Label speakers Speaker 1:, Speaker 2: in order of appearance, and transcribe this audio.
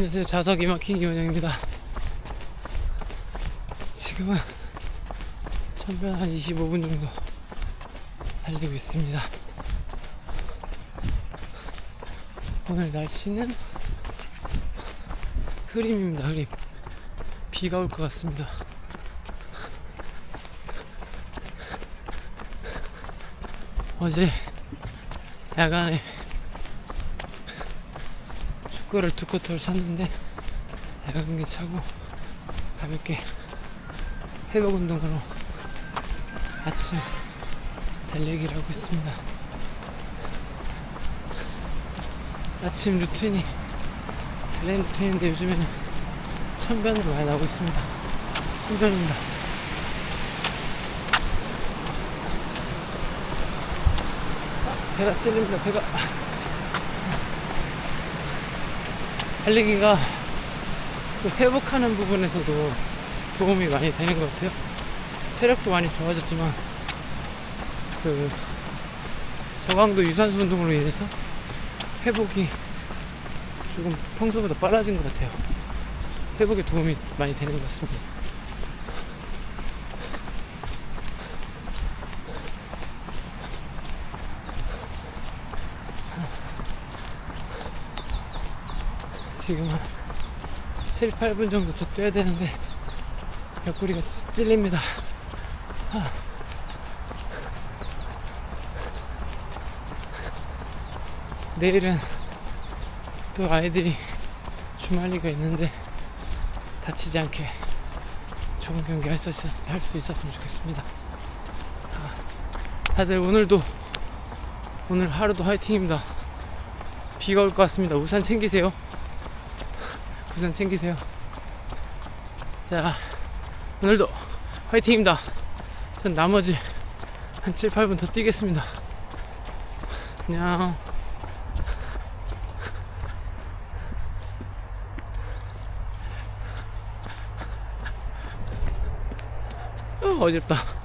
Speaker 1: 안녕하세요. 자석 이마킹 이원영입니다. 지금은 천변 한 25분 정도 달리고 있습니다. 오늘 날씨는 흐림입니다. 흐림. 비가 올 것 같습니다. 어제 야간에 축구를 두 코트를 샀는데 야간기 차고 가볍게 회복 운동으로 아침 달리기를 하고 있습니다. 아침 루틴이 달리는 루틴인데 요즘에는 천변으로 많이 나오고 있습니다. 천변입니다. 배가 찔립니다. 배가 달리기가 그 회복하는 부분에서도 도움이 많이 되는 것 같아요. 체력도 많이 좋아졌지만 그 저강도 유산소 운동으로 인해서 회복이 조금 평소보다 빨라진 것 같아요. 회복에 도움이 많이 되는 것 같습니다. 지금 한 7, 8분 정도 더 뛰어야 되는데 옆구리가 찌- 찔립니다. 아. 내일은 또 아이들이 주말리가 있는데 다치지 않게 좋은 경기 할 수 있었으면 좋겠습니다. 아, 다들 오늘도 오늘 하루도 화이팅입니다. 비가 올 것 같습니다. 우산 챙기세요. 우산 챙기세요. 자, 오늘도 화이팅입니다. 전 나머지 한 7, 8분 더 뛰겠습니다. 안녕. 어, 어렵다.